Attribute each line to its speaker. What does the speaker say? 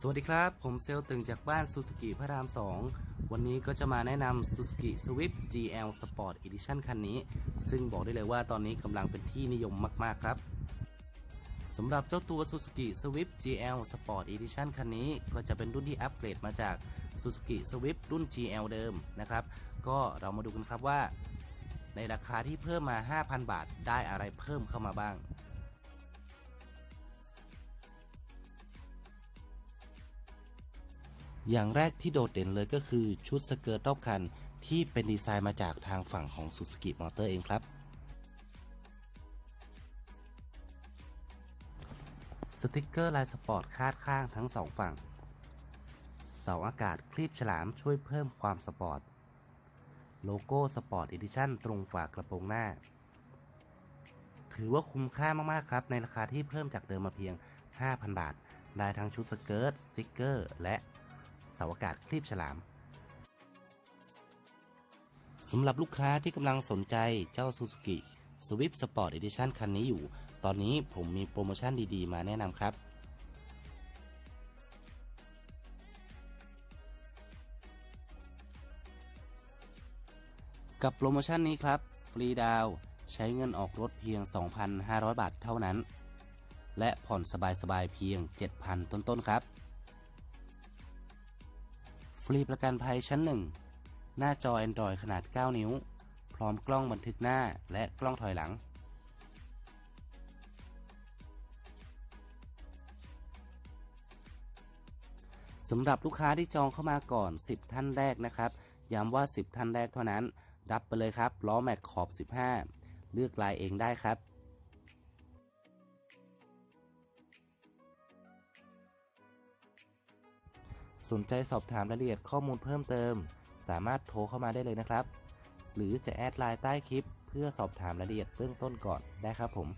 Speaker 1: สวัสดีครับ ผมเซลตึงจากบ้านซูซูกิพระราม 2 วันนี้ก็จะมาแนะนำ Suzuki Swift GL Sport Edition คันนี้ ซึ่งบอกได้เลยว่าตอนนี้กำลังเป็นที่นิยมมาก ๆ ครับสำหรับเจ้าตัว Suzuki Swift GL Sport Edition คันนี้ก็จะเป็นรุ่นที่อัปเกรดมาจาก Suzuki Swift รุ่น GL เดิมนะครับ ก็เรามาดูกันครับว่า ในราคาที่เพิ่มมา 5,000 บาทได้อะไรเพิ่มเข้ามาบ้าง อย่างแรกที่โดดเด่นเลยก็คือชุดสเกิร์ตรอบคัน ที่เป็นดีไซน์มาจากทางฝั่งของ Suzuki Motor เองครับ สติกเกอร์ลายสปอร์ตคาดข้างทั้งสองฝั่ง เสาอากาศคลีบฉลามช่วยเพิ่มความสปอร์ต โลโก้สปอร์ตอีดิชั่นตรงฝากระโปรงหน้า ถือว่าคุ้มค่ามาก ๆ ครับ ในราคาที่เพิ่มจากเดิมมาเพียง 5,000 บาท ได้ทั้งชุดสเกิร์ตสติกเกอร์ และ เสาอากาศคลีบฉลามสำหรับลูกค้าที่กำลังสนใจเจ้า Suzuki Swift Sport Edition คันนี้อยู่ ตอนนี้ผมมีโปรโมชั่นดีๆ มาแนะนำครับ กับโปรโมชั่นนี้ครับ ฟรีดาวใช้เงินออกรถเพียง 2,500 บาทเท่านั้น และผ่อนสบายๆ เพียง 7,000 ต้นๆ ครับ รีประกันภัยชั้น 1 หน้าจอ Android ขนาด 9 นิ้ว พร้อมกล้องบันทึกหน้าและกล้องถอยหลัง สำหรับลูกค้าที่จองเข้ามาก่อน 10 ท่านแรกนะครับ ย้ำว่า 10 ท่านแรกเท่านั้น รับไปเลยครับ ล้อแม็กขอบ 15 เลือกลายเองได้ครับ สนใจสอบถามรายละเอียดข้อมูลเพิ่มเติม สามารถโทรเข้ามาได้เลยนะครับ หรือจะแอดไลน์ใต้คลิป เพื่อสอบถามรายละเอียดเบื้องต้นก่อนได้ครับผม